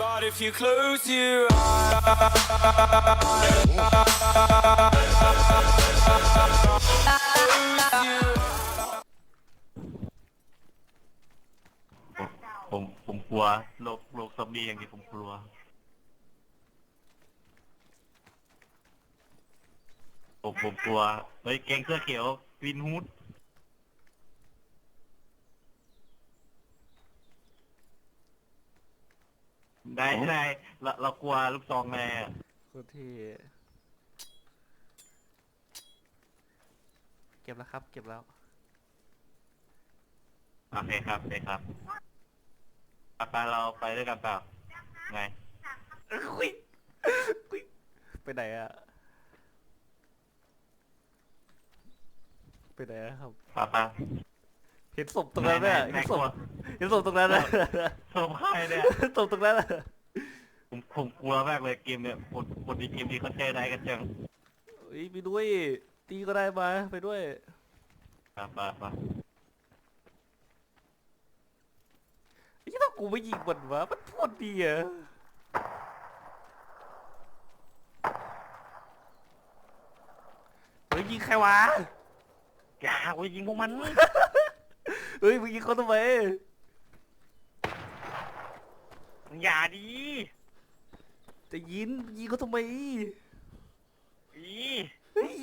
But if you close your eyes, ผมผมกลัวโลกโลกซอมบี้อย่างนี้ผมกลัว ผมผมกลัวเฮ้ยแกงเสื้อเขียววินฮูด ได้ได้เราเรากลัวลูกซองแม่โคตรเท่เก็บแล้วครับ เก็บแล้ว โอเคครับโอเคครับปไปเราไปด้วยกันเปล่าไงคุยคุยไปไหนอะไปไหนอะครับปไปเห็นศพตรงนั้นเนี่ยไหนไหนเห็นศพกลัว เห็นศพตรงนั้นนะสมใครเนี่ย ศพตรงนั้นอะผมผมกลัวมากเลยเกมเนี่ยปกปกติเกมนี้เขาแช่ได้กันจังเฮ้ยไปด้วยตีก็ได้มาไปด้วยไปไปไปไอ้ที่ต้องกูไม่ยิงมันวะมันพูดดีอะเฮ้ยยิงใครวะ อย่าไปยิงพวกมัน เฮ้ยมึงยิงเขาทำไมอย่าดีจะยินยิงเขาทำไมอีเฮ้ย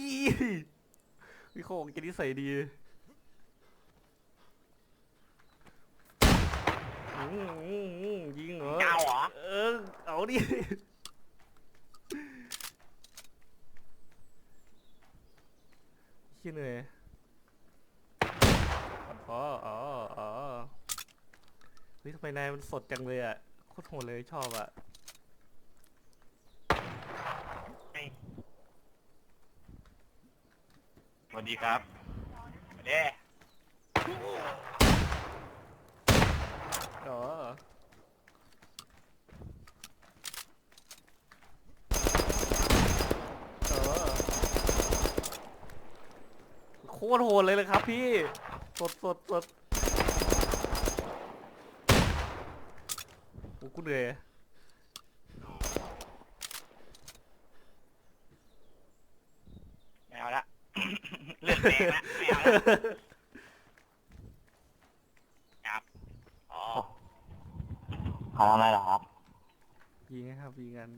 วิโคงจะนิสัยดีอืมอืมอืมยิงเหรอเจ้าเหรอเออเอาดิขี้เหนื่อย อ๋ออ๋ออ๋อเฮ้ยทำไมนายมันสดจังเลยอะโคตรโหดเลยชอบอะสวัสดีครับเด้อ๋ออ๋อโคตรโหดเลยเลยครับพี่ สดสดสดโอ้กูเหนื่อยไม่เอาละ เลือดแดงละไม่เอาละครับอ๋อเขาทำอะไรเหรอครับยิงนะครับยิงกัน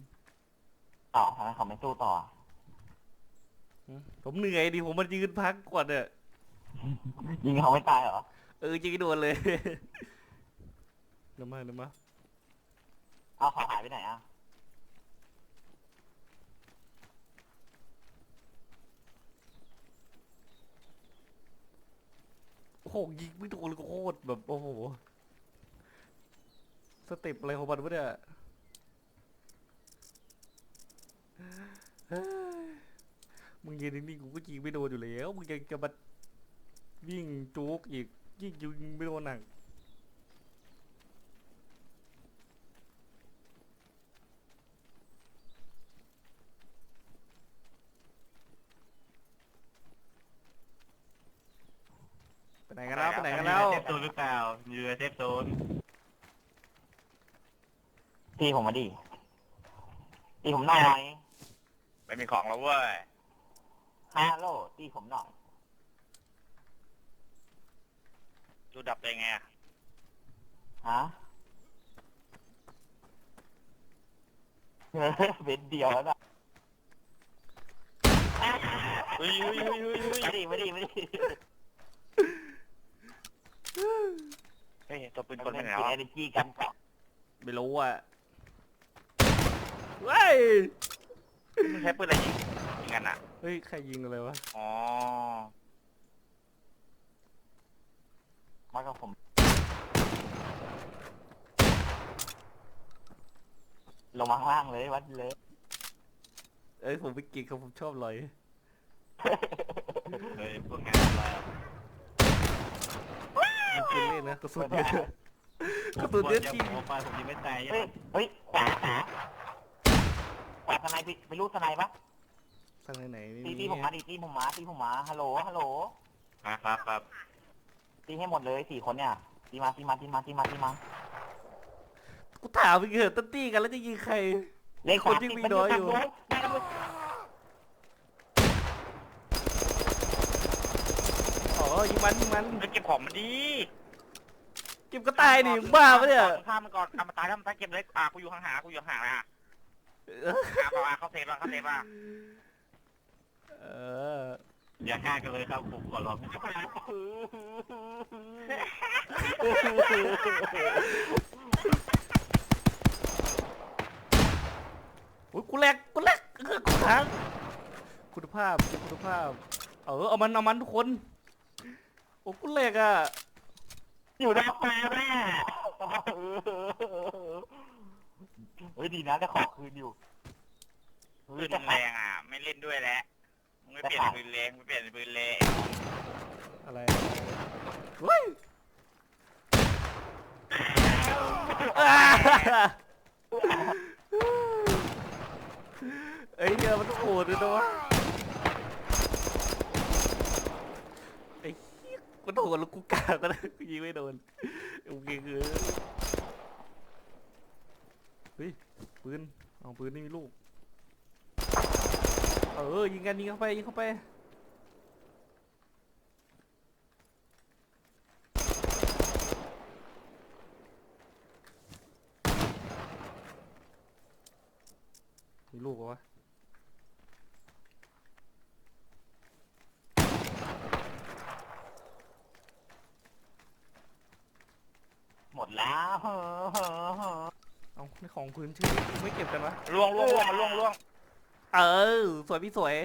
ต่อทำไมเขาไม่สู้ต่อหึผมเหนื่อยดิผมมายืนพักก่อนเนี่ย ยิงเขาไม่ตายเหรอ เออยิงโดนเลยเดี๋ยวมาเดี๋ยวมาเอาเขาหายไปไหนอะ โอ้โหยิงไม่โดนเลยโคตรแบบโอ้โหสเต็ปอะไรของมันวะเนี่ยเฮ้ยมึงยืนนิ่งๆกูก็ยิงไม่โดนอยู่แล้วมึงยังจะมา วิ่งจุกอีก ยิ่งยิงไม่โดนหนักไปไหนกันแล้วไปไหนกันแล้วเซฟโซนหรือเปล่าอยู่ในเซฟโซนตีผมมาดิตีผมหน่อยไม่มีของแล้วเว้ยฮัลโหลตีผมหน่อย ดูดับได้ไงอะฮะเฮ้ยเป็นเดียวแล้วนะเฮ้ยเฮ้ยเฮ้ยเฮ้ยเฮ้ยไม่ดีไม่ดีไม่ดีเฮ้ยตัวปืนกมัลนไปเป็นไหนกีวะเอเนจีกันก่อนไม่รู้อะเฮ้ยมันใช้ปืนอะไรยิงยิงกันอะ เฮ้ย ใครยิงอะไรวะ อ๋อ มากับผมลงมาข้างล่างเลยวัดเลย เอ้ยผมไปกินเขาผมชอบลอยเฮ้ยพวกงานอะไรอะมันกินเล่นนะกระสุนเยอะกระสุนเยอะจริงผมไปผมยิงไม่ตายเฮ้ยเฮ้ยขวาขวาขวาสไนไปไปรู้สไนปะทางไหนๆตีไม่ตีมีผมมาดิตีผมมาตีผมมาฮัลโหลฮัลโหลมาครับครับ ตีให้หมดเลยสี่คนเนี่ยตีมาตีมาตีมาตีมาตีมากูถามไปเกิดตั้งตี้กันแล้วจะยิงใคร เลขคนที่มีน้อยอยู่ อ๋อยิงมันยิงมันไปเก็บของมันดีเก็บก็ตายดิมึงบ้าปะเนี่ยฆ่ามันก่อนฆ่ามันตายแล้วมันตายเก็บเลยอะกูอยู่ห่างๆกูอยู่ห่างๆอะเอออะบอกว่าเขาเซฟแล้วเขาเซฟอะเออ อย่าฆ่ากันเลยครับผมขอร้องโอ้ยกูแหลกกูแหลกเออกูค้างคุณภาพคุณภาพ เออเอามันเอามันทุกคน โอ้กูแหลกอะ อยู่ในแฟแม่เฮ้ยดีนะได้ของคืนอยู่ปืนแรงอะ ไม่เล่นด้วยแล้ว มึงไม่เปลี่ยนเป็นปืนแรงไม่เปลี่ยนเป็นปืนแรงอะไรเฮ้ยอ่าเอ้ยเดี๋ยวมันโหดเลยนะวะไอ้เหี้ยมันโหดแล้วกูกาก็ได้กูยิงไม่โดนโอเคคือเฮ้ยปืนเอาปืนนี่มีลูก เออยิงกันยิงเข้าไปยิงเข้าไปมีลูกเหรอวะหมดแล้วเอาในของพื้นชื่อไม่เก็บกันวะล่วงล่วงล่วงมันล่วงล่วง เออสวยพี่สวย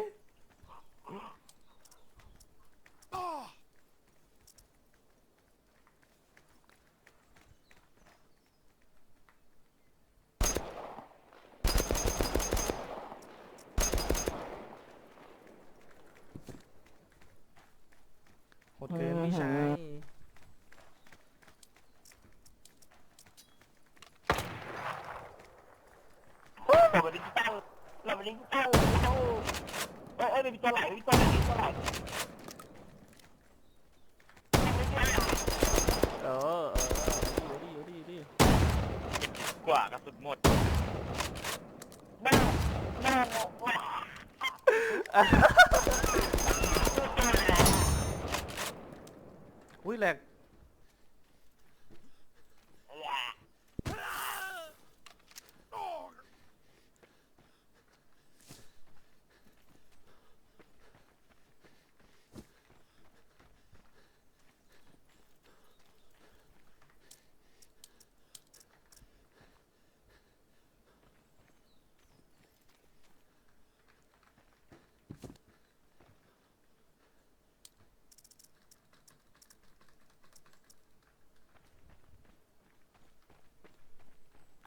หดเกินไม่ใช่ เราไปดิจิตอลเราไปดิจิตอลดิจิตอล เอ้ยเอ้ยมีตัวไหลมีตัวไหลมีตัวไหลเออเออดีดีดีกว่ากระสุนหมดแม่แม่อุ้ยแหลก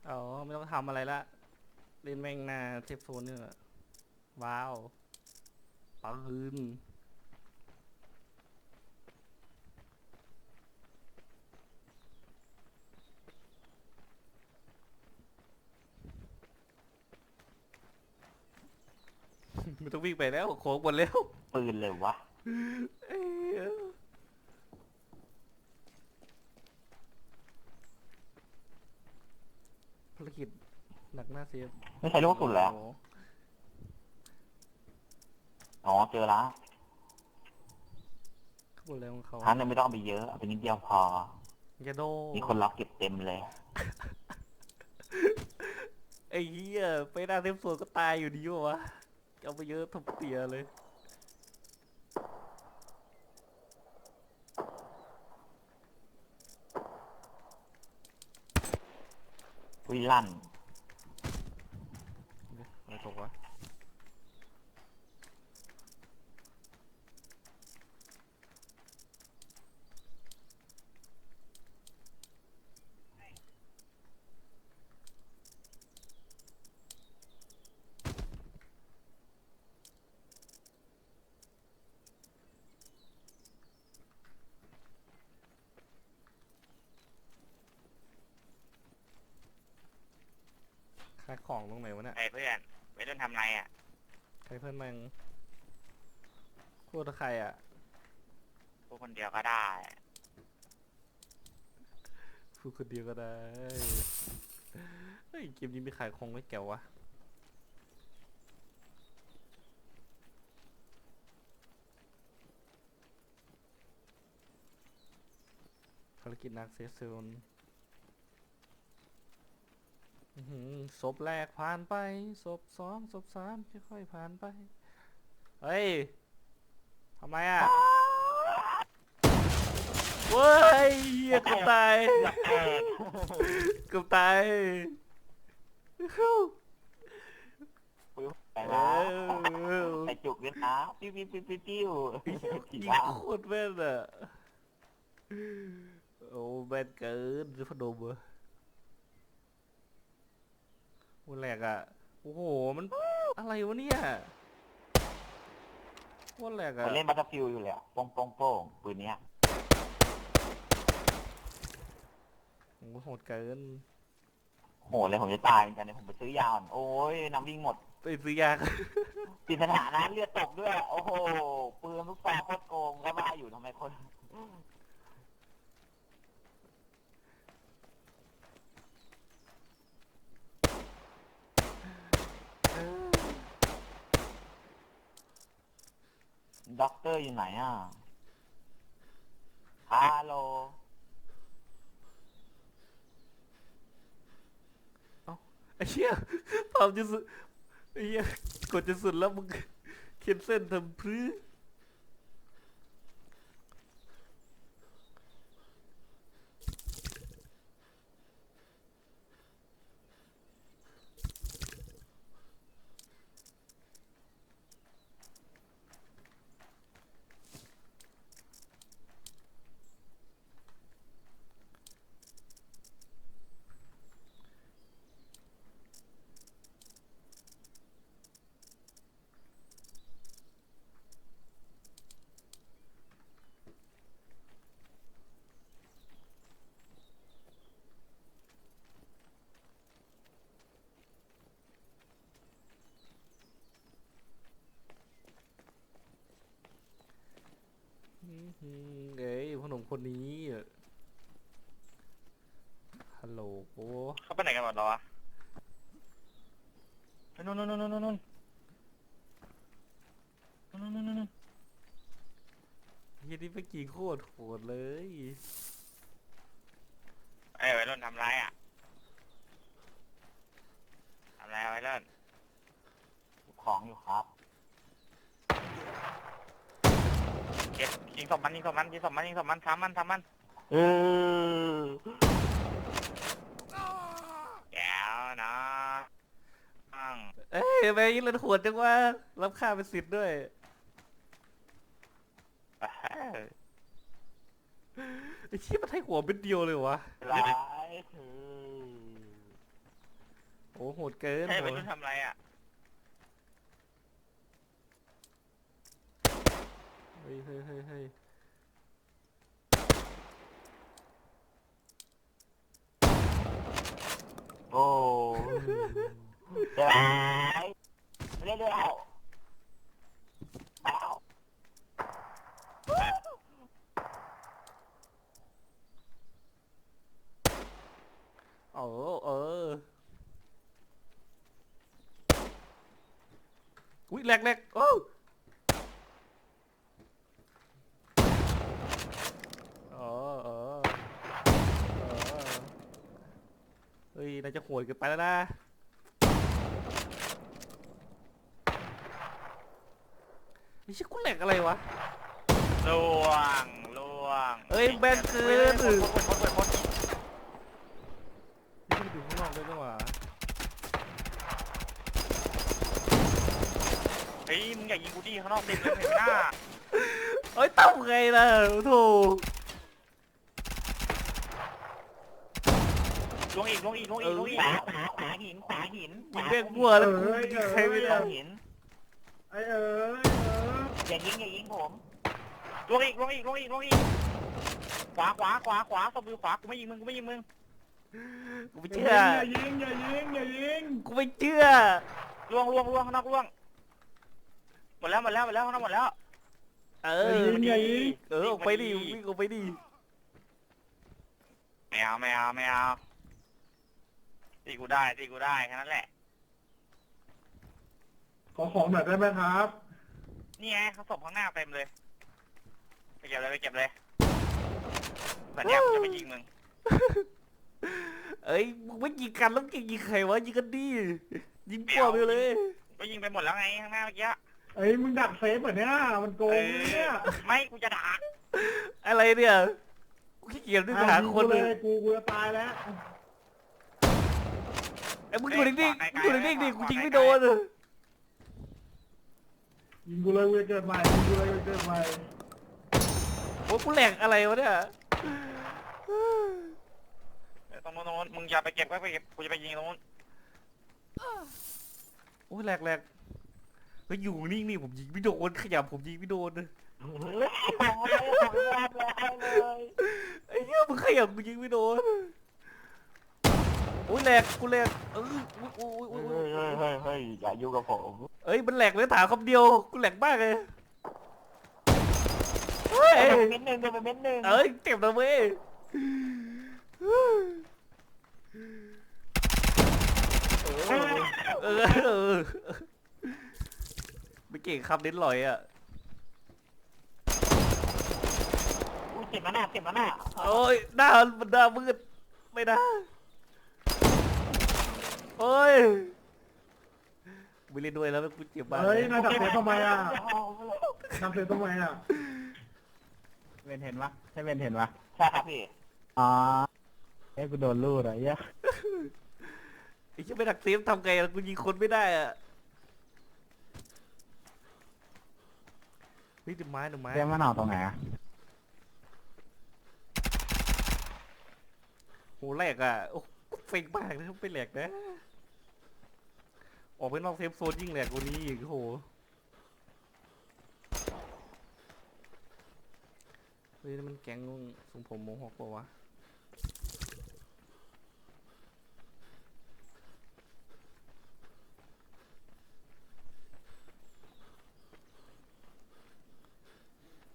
อ๋อ ไม่ต้องทำอะไรละเล่นแม่งหน้าเทปโซนเนี่ยแหละว้าวปืนไม่ต้องวิ่งไปแล้วโค้งหมดแล้วปืนเลยวะ เอ้ยภารกิจหนักหน้าเซฟไม่ใช่ลูกสุดแล้วโอ้โหอ๋อ เจอแล้วขบวนอะไรของเขาท่านเนี่ยไม่ต้องเอาไปเยอะ เอาไปนิดเดียวพอ ยาโดมีคนรับเก็บเต็มเลย ไอ้เหี้ยไปหน้าเซฟโซนก็ตายอยู่ดีวะเอาไปเยอะทบเตียเลย วิลั่นอะไรตกวะขายของตรงไหนวะเนี่ย ไอ้เพื่อนไม่ต้องทำไรอะ ใคร เพื่อนแม่งโคตรใครอะพวกคนเดียวก็ได้พูดคนเดียวก็ได้เฮ้ยเกมนี้มีขายคงไม่แก้ววะภารกิจนักเซฟโซนอื้อหือ ศพแรกผ่านไปศพสองศพสามค่อยๆผ่านไป เฮ้ยทำไมอะเว้ยเหี้ยเกือบตายเกือบแตกเกือบตายปิ้วไปเอแล้วอไปจุกด้วยนะปิ้วปิ้วปิ้วปิ้วปิ้วยิงโคตรแม่นอะโอ้แม่นเกินพนมอะ วันแรกอะ โอ้โห มันอะไรวะเนี่ยวันแรกผอะมเล่นบัตเตอร์ฟิลอยู่เลยอะโป้งโป้งโป้งปืนเนี้ยโอ้โหโหดเกินโหเลยผมจะตายเหมือนกันเนี่ยผมไปซื้อยาก่อนโอ้ยน้ำวิ่งหมดไปซื้อยากติดสถานะเลือดตกด้วย โอ้โหปืนลูกแฟร์โคตรโกงก็ว่าอยู่ทำไมคน ด็อกเตอร์อยู่ไหนอะฮัลโหลไอ้เหี้ยความจะสุดไอ้เหี้ยกดจะสุดแล้วมึงเขียนเส้นทำพรื้ อื้อหือเอ้ยพ่อหนุ่มคนนี้อะฮัลโหลโอ้เขาไปไหนกันหมดแล้ววะนู่นนู่นนู่นนู่นนู่นนู่นนู่นนู่นนู่นเฮียนี่ไปกี่โคตรโหดเลยไอ้ยวัยรุ่นทำไรอะทำไรวัยรุ่นของอยู่ครับ เก็บ ยิงศพมันยิงศพมันยิงศพมันยิงศพมันทำมันทำมันเออแก้วนะอืมเอ้ยแม่งยิงเล่นโหดจังวะรับค่าเป็นสิทธิ์ด้วย เอ้ยไอ้ชี้ยมันให้หัวเป็นเดียวเลยวะร้ายเออโอ้โหดเกินเฮ้ยโหวัยดรุ่นทำไรอะ ฮ้ยเฮ้ยเฮ้ยเฮ้ยโอ้เดี๋ยวเรื่อยๆเอาเอาเออเอออุ้ยแหลกแหลกโอ้เออเออเออเฮ้ยน่า จะโหดเกินไปแล้วนะไอ้เชี่ยกูแหลกอะไรวะ ล่วงล่วงเอ้ยแบนเกินเฮ้ยคนคนคนคนคนนี่มันอยู่ข้างนอกด้วยนี่หว่าเฮ้ยมึงอย่ายิงกูดิข้างนอกเต็มเลยเห็นหน้า เอ้ยตั้มไงล่ะโถ ลวงอีกลวงอีกลวงอีกลวงอีขกวาขวาขวาหินขวาหินยิงแม่งมั่วแล้วกูยิงใครไม่ขได้วาหินไอ้เอ๋ยเอออย่ายิงอย่ายิงผมลวงอีกลวงอีกลวงอีกลวงอีกขวาขวาขวาขวาสมือขวากูไม่ยิงมึงกูไม่ยิงมึงกูไม่อย่าเชื่อยิงอย่ายิงอย่ายิงกูไม่เชื่อลวงลวงลวงข้างนอกลวงหมดแล้วหมดแล้วหมดแล้วข้างนอกหมดแล้ว เออย่าอยิงอย่ายิงเออออกไปดิวิ่งออกไปดิไม่เอาไม่เอาไม่เอา ตีกูได้ตีกูได้แค่นั้นแหละ ขอของหน่อยได้ไหมครับ นี่ไงเขาศพข้างหน้าเต็มเลย ไปเก็บเลยไปเก็บเลยสัญญากูจะไปยิงมึง เอ้ยมึงไม่ยิงกันแล้วมึงจะยิงใครวะยิงกันดิยิงปวดไปเลย ก็ยิงไปหมดแล้วไงข้างหน้าเมื่อกี้ เอ้ยมึงดักเซฟเหมือนเนี้ยมันโกเองเนี่ยอไม่กูจะด่าอะไรเนี่ย กูขี้เกียจด้วยหาคนเลเลยยกูกูจะตายแล้ว ไอ้ยมึงอยู่นิ่งๆมึงอยู่นิ่งๆดิกูยิงไม่โดนยิงกูเลยกูจะเกิดใหม่ยิงกูเลยกูจะเกิดใหม่โอ้กูแหลกอะไรวะเนี่ยเออตรงนู้นตรงนู้นมึงอย่าไปเก็บก็ไปเก็บกูจะไปยิงตรงนู้นโอ้ยแหลกแหลกเฮ้ยอยู่นิ่งนี่ผมยิงไม่โดนขยับผมยิงไม่โดนเลยของเลยของเลยเลยไอ้เหี้ยมึงขยับกูยิงไม่โดนโอ้ยแหลกกูแหลกเออโอ้ยโอ้ยเฮ้โอ้ยยเฮ้ยเฮ้ยเฮ้ยอย่ายุ่งกับผมเอ้ยมันแหลกเลยถามคำเดียวกูแหลกมากเลยเฮ้ยเอ้ยเม็ดหนึ่งเดินไปเม็ดหนึ่งเอ้ยเจ็บนะเว้ยเออเออเออไม่เก่งคำเน้นลอยอะอุ้ยเจ็บมาหน้าเจ็บมาหน้าโอ้ยหน้ามันหน้ามืดไม่ได้ โอ้ยไม่เล่นด้วยแล้วกูเจ็บมากเฮ้ยนายดักเซฟทำไมอะเอาไปเลยดักเซฟทำไมอะเวนเห็นปะใช่เวนเห็นปะใช่ครับพี่อ๋อเอ้ยกูโดนลูดอะเหี้ยไอ้เชี่ยไม่ดักเซฟทำไงอะกูยิงคนไม่ได้อะเฮ้ยเดูไม้เดูไม้ เรียกมันเอาตรงไหนอะโหแหลกอะ โอ้เฟกมากนะไม่แหลกนะ ออกไปนอกเซฟโซนยิ่งแหลกกว่านี้อีกโหเฮ้ยมันแก๊งทรงผมโมฮอคปะวะ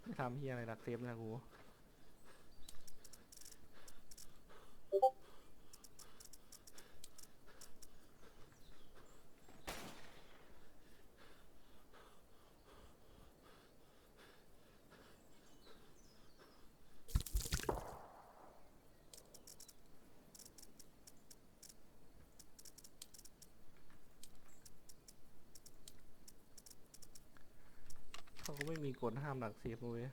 ไม่ทำเฮียอะไรดักเซฟนะกู เขาก็ไม่มีกฎห้ามหลักสีบเว้ย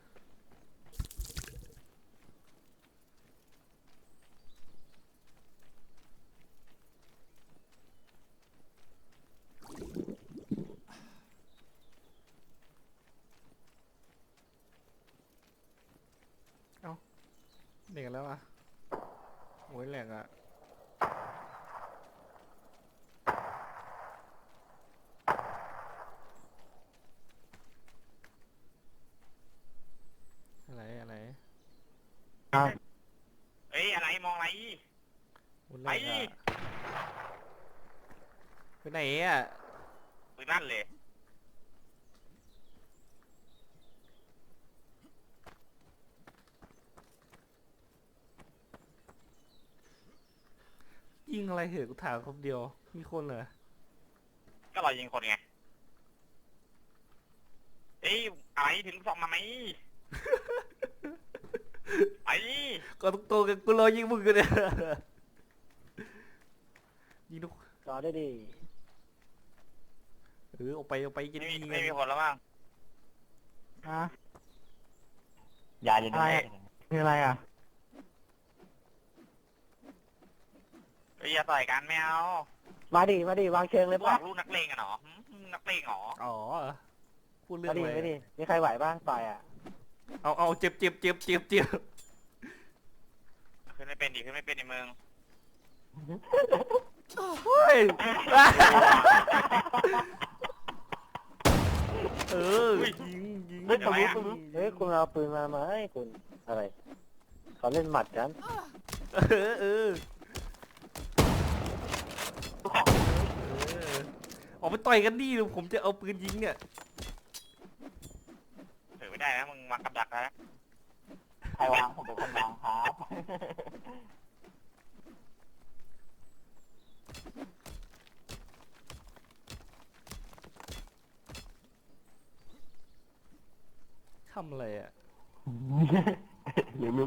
เอ้าเด็กกันแล้วอะโอ้ยแหลกอะ อะไร อะไร เอ้ยอะไรมองอะไรโอ้ยแหลกอะไปไหนอะปืนนั่นเลยยิงอะไรเหอะกูถามคำเดียว มีคนเหรอก็เรายิงคนไงเอ้ยอะไรถึงสองมาไหม ไอ้ก็ต้องโตกันกูรอยิงมึงกันเนี่ยยิงทุกต่อได้ดิเออออกไปออกไปจะไม่ได้มียิงไม่กันมีคนแล้วบ้างฮะอย่าอย่าอะไรคืออะไรอะเอ้ยอย่าต่อยกันไม่เอามาดิมาดิวางเชิงเลยบป่ะอกลูกนักเลงอะเหรอหึนักเลงเหรออ๋อพูดเรื่อมางดิอะไรมาดิมีใครไหวบ้างต่อยอะเอาเอาเจ็บเจ็บเจ็บเจ็บเจ็บ ขึ้นไม่เป็นดิขึ้นไม่เป็นในเมืองเฮ้ย เออยิงยิงเฮ้ยเดี๋ยวผมไหมรู้อะผมรู้เฮ้ยคุณเอาปืนมาไหมคุณอะไรเขาเล่นหมัดกันเออเออเออออกไปต่อยกันดิผมจะเอาปืนยิงเนี่ย ถือไม่ได้นะมึงมากับดักแล้วนะใครวางผมเป็นคนวางครับทำอะไรอะ หรือมึ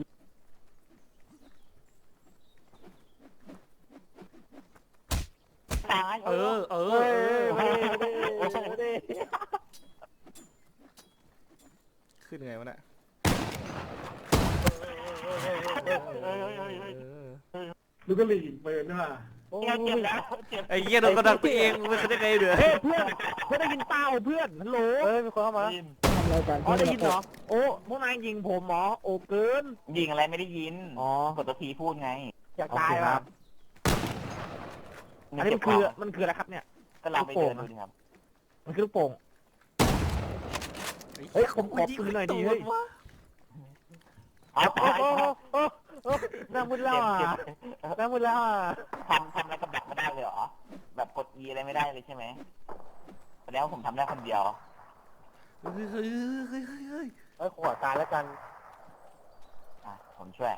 ดูกะหรี่เปิดด้วยว่ะโอ้ยเจ็บแล้วเจ็บไอ้เหี้ยโดนกระดักตัวเองมึงจะได้ไงเดือเฮ้ยเพื่อนเพื่อนได้ยินเปล่าเพื่อนฮัลโหลเฮ้ยมีคนเข้ามาอ๋อได้ยินเหรอโอ้พวกนายยิงผมเหรอโอ้เกินยิงอะไรไม่ได้ยินอ๋อกดตัวทีพูดไงอยากตายว่ะอันนี้มันคือมันคืออะไรครับเนี่ยก็เราไปเดินดูดิครับ มันคือลูกโป่งเฮ้ยผมขอปืนหน่อยดิเฮ้ยเอาโอ้โหโอ้โหหน้ามุดแล้วอะหน้ามุดแล้วอะทำทำอะไรกับแบบไม่ได้เลยเหรอ แบบกด E อะไรไม่ได้เลยใช่ไหมแสดงว่าผมทำได้คนเดียว เฮ้ยเฮ้ยเฮ้ยเฮ้ยเฮ้ยเอ้ยขอตายแล้วกันอะผมช่วย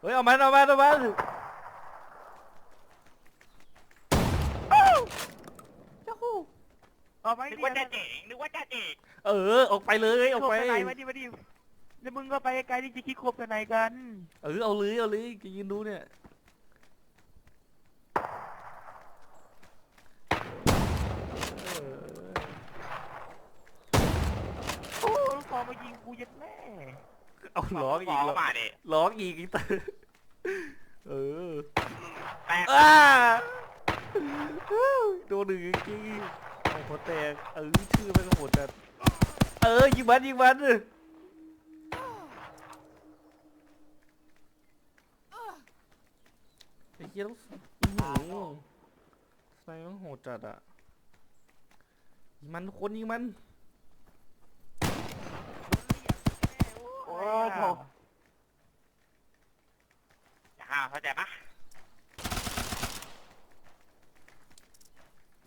เฮ้ยเอามันเอามันเอามันเอาไปนึกว่าจะเจ๋งนึกว่าจะเจ๋งเออ ออกไปเลยออกไปไหนมาดิมาดิ แล้วมึงก็ไปไกลที่จะคิดคบกันไหนกันเออเอาเลยเอาเลยจะยืนดูเนี่ยเออโอ้ลูกซองมายิงกูยัดแม่เอาล้อกอีกบแล้วมาดิล้อกอีกอีกแต่เออแตกอ้าโดนหนึ่งจริงโอ้โหแตกเออชื่อมันก็โหดจัดเออยิงมันยิงมัน ไอ้เหี้ยต้องอื้อหือใส่มันโหดจัดอะยิงมันทุกคนยิงมัน โอ้ยโถอ่าเข้าใจปะ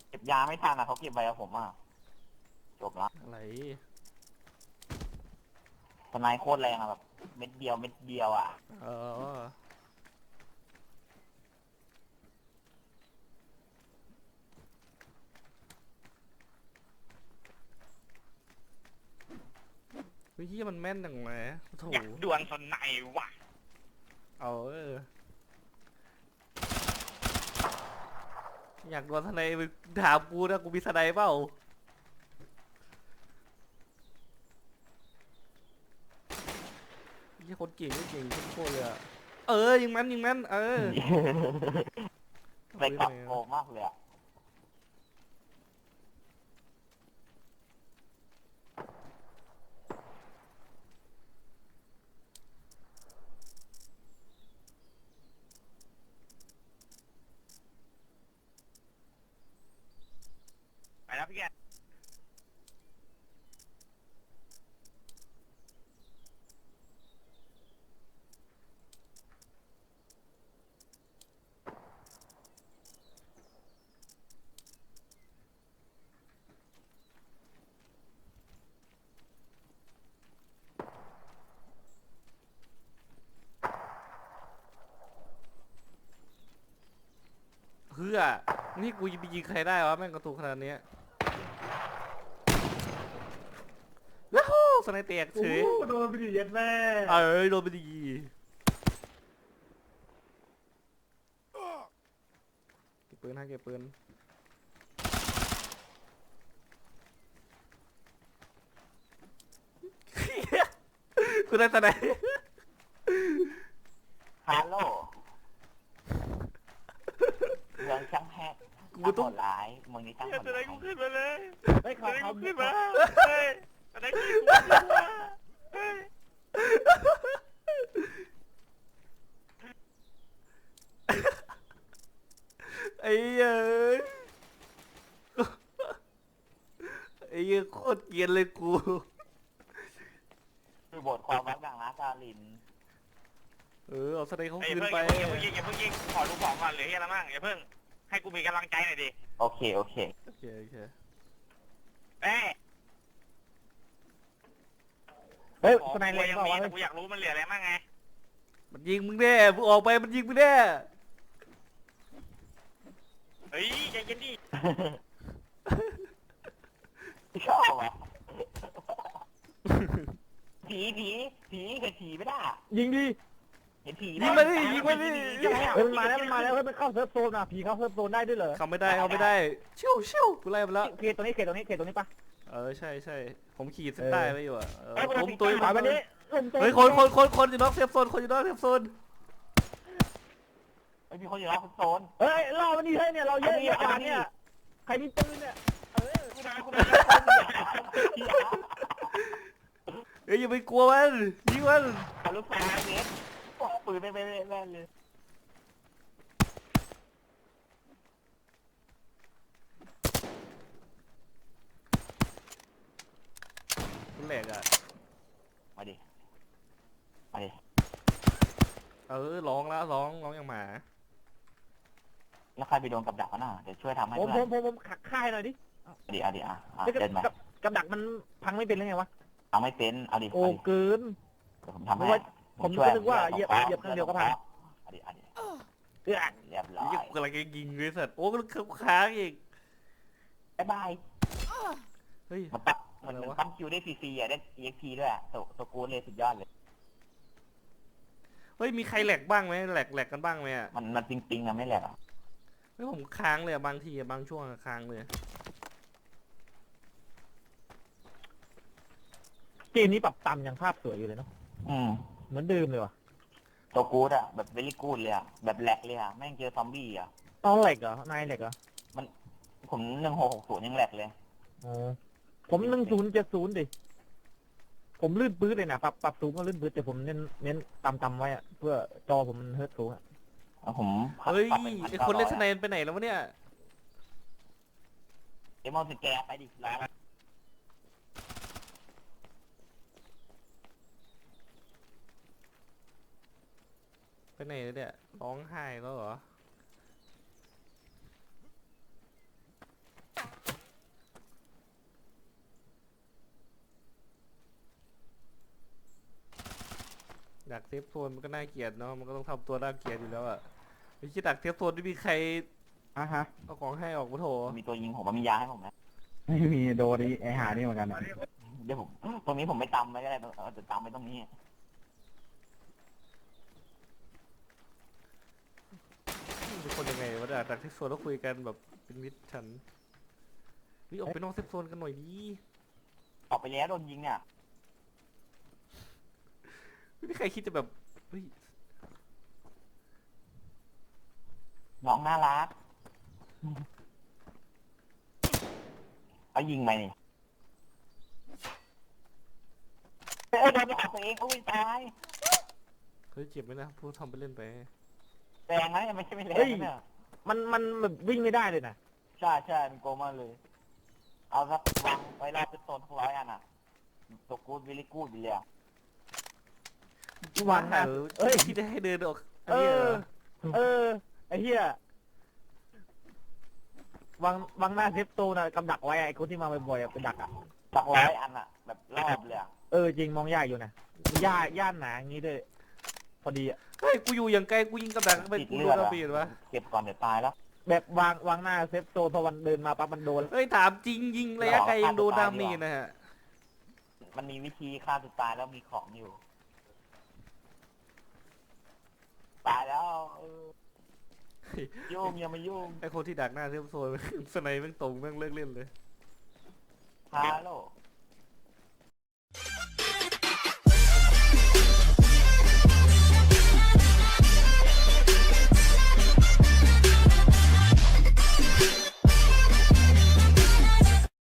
เก็บยาไม่ทันอะเขาเก็บไว้กับผมอะจบละอะไร ทนายโคตรแรงอะแบบเม็ดเดียวเม็ดเดียวอะ เออ ฮ้ยเหี้ยมันแม่นจังเลยโถอยากดวลสนไหนวะเอาเอออยากดวลทนายมึงถามกูนะกูมีทนายเปล่ายี่คนเก่งก็เก่งทุกคนเลยอะเออยิงมันยิงมันเออ ไปกลับโกมากเลยอะ นี่กูจะไปยิงใครได้วะแม่งกระตุกขนาดเนี้ยแล้วสไนเตียกโอ้เฉยโหโดนไปดิเย็ดแม่เอ้ยโดนไปดีเก็บปืนให้เก็บปืนกูได้สไนฮัลโหลเมืองช่างแฮ กกูช่างต้โหองดร้ายเมืองนี้ช่างโหดจะได้ร้ายกูขึ้นมาเลยเฮ้ยจะเขาได้เขากูขึ้นมาเฮ้ยจะได้กูขึ้นมาเฮ้ยไอ้เหี้ยเอ้ยไอ้เหี้ยโคตรเกรียนเลยกู คือบทความรักดังนะกาลินเออเอาสไนเขาไอ้คืนเพิ่งไปอย่าเพิ่งยิงอย่าเพิ่งยิงขอดูของก่อนเหลือเฮียละมั่งอย่าเพิ่ง ให้กูมีกำลังใจหน่อยดิโอเค โอเค โอเคโอเคเอ้ยเฮ้ยของสนายกูเล็ยังมีแต่กูอยากรู้มันเหลืออะไรบ้างไงมันยิงมึงแน่กูออกไปมันยิงมึงแน่เฮ้ยใจเย็นดิชอบอะผีผีผีกับผีไม่ได้ยิงดี เห็นผียิงมาดิยิงมาดิ เฮ้ยมันมาแล้วมันมาแล้วเฮ้ยมันเข้าเซิร์ฟโซนอะผีเข้าเซิร์ฟโซนได้ด้วยเหรอเขาไม่ได้เขาไม่ได้ชิวชิวกูไล่มาแล้วเขตตรงนี้เขตตรงนี้เขตตรงนี้ปะเออใช่ใช่ผมขีดเส้นใต้ไว้อยู่อะเออเอ้ยผมตัวถอยไปนี้ลุมตัวเฮ้ยคนคนคนคนอยู่นอกเซฟโซนคนอยู่นอกเซฟโซนไม่มีคนอยู่แล้วคุณโซนเฮ้ยรอมันดีให้เนี่ยเราเยอะเอาดิเยอะกว่าเอาดิเนี่ยใครมีปืนเนี่ยเออคุณนายคุณนายคุณนายเอ้ยอย่าไปกลัวมันยิงมันเอาลูกแฟนเนี่ย ปืนไม่ไม่ไม่เลยมันแหลกอะ มาดิมาดิเออร้องแล้วร้องร้องอย่างหมา แล้วใครไปโดนกับดักวะน่ะเดี๋ยวช่วยทำให้ผมเพื่ผอนมผมผมขักค่ายหน่อยดิเอาดิเอาดิอะอะเฮ้ยกับเดินมากับกับดักมันพังไม่เป็นเลยไงวะ เอาไม่เป็นเอาดิโอ้เอาดิเกินเดี๋ยวผมทำให้ ผมว่า ผมช่วยก็นึกว่าช่เหยียบขอเหยียบครั้งเดียวก็พังเอาดิเอาดิเออเรียบร้อไอ้ยเหี้ยกูกำลังจะยิงเลยสัตว์โอ้ก็ค้างอีกบ๊ายบายเฮ้ยมันปั๊บมันอะไรมัน e วะปั๊มคิวได้ฟรีๆอะได้ EXP ด้วยอะตัวตัวกูดเลยสุดยอดเลย เฮ้ยมีใครแหลกบ้างไหมแหลกแหลกกันบ้างไหมอะมันมันปิงปิงๆอะไม่แหลกอะเฮ้ยผมค้างเลยอะบางทีอะบางช่วงอะค้างเลยเกมนี้ปรับต่ำยังภาพสวยอยู่เลยเนาะอืม เหมือนเดิมเลยว่ะตัวกูดอะแบบเวลี่กูดเลยอะแบบแหลกเลยอะแม่งเจอซอมบี้อะต้องเหล็กเหรอนายเหล็กเหรอผมหนึ่งหกหกศูนย์ยังแหลกเลย อ๋อผมหนึ่งศูนย์เจ็ดศูนย์ดิผมลื่นปื้ดเลยนะปรับปรับสูงก็ลื่นปื้ดแต่ผมเน้นเน้นต่ำๆไว้อะเพื่อจอผมมันเฮิร์ตสูงอะแล้วผมเฮ้ยปรับเป็นไอคนเล่นส1,900ไนป์ไปไหนแล้ววะเนี่ยเอ็มเอาสิแกไปดิร้าน ไปไหนแล้วเนี่ยร้องไห้แล้วเหรอดักเซฟโซนมันก็น่าเกลียดเนาะมันก็ต้องทำตัวน่าเกลียดอยู่แล้วอะไอ้ที่ดักเซฟโซนไม่มีใครอะฮะ เอาของให้ออกมาโถมีตัวยิงผมมันมียาให้ผมไหมไม่มีโดนไอหานี่เหมือนกันเดี๋ยวผมตรงนี้ผมไม่ตำไว้ก็ได้เอาแต่ตำไว้ตรงนี้ เป็นคนยังไงวะเนี่ยดักเซฟโซนแล้วคุยกันแบบเป็นมิตรฉันวิออกไปนอกเซฟโซนกันหน่อยดิออกไปแล้วโดนยิงเนี่ยไม่มีใครคิดจะแบบเฮ้ยน้องน่ารักเอายิงไหมนี่เอ้ยโดนไปหาตัวเองอุ้ยตาย เฮ้ยเจ็บไหมนะพูดทำไปเล่นไป แรงนะยังไม่ใช่ไม่แรงเฮ้ยนะเนี่ยมันมันแบบวิ่งไม่ได้เลยนะใช่ใช่มันโกงมากเลย เอาสักวางไว้รอบเป็นโซนทั้งร้อยอันอะตัวกูดวิลลี่กูดไปเลยอะวางหน้าเออเอ้ยที่ได้ให้เดินออกอันเอนี้เหรออ เออ ไอ้เหี้ยวางวางหน้าเซฟโตนะกำดักไว้ไอ้คนที่มาบ่อยๆอะเป็นดักอะสักร้อยอันอะแบบรอบเลยอะเออจริงมองยากอยู่นะย่าย่านหนาอย่างงี้ด้วย พอดีอะเฮ้ยกูอยู่อย่างไกลกูยิงกับดักไปติดกูเลืโดอดนกระอะปีดวะเก็บก่อนเดี๋ยวตายแล้ว แบบวางวางหน้าเซฟโตพอวันเดินมาปั๊บมันโดนเฮ้ยถามจริงยิงระยะไกลยังโดนดาเมจนะฮะมันมีวิธีฆ่าตัวตายแล้วมีของอยู่ ตายแล้วเออยุ่งอย่ามายุ่งไอคนที่ดักหน้าเซฟโซน สไนแม่งตรงแม่งเลิกเล่นเลย ฮาโล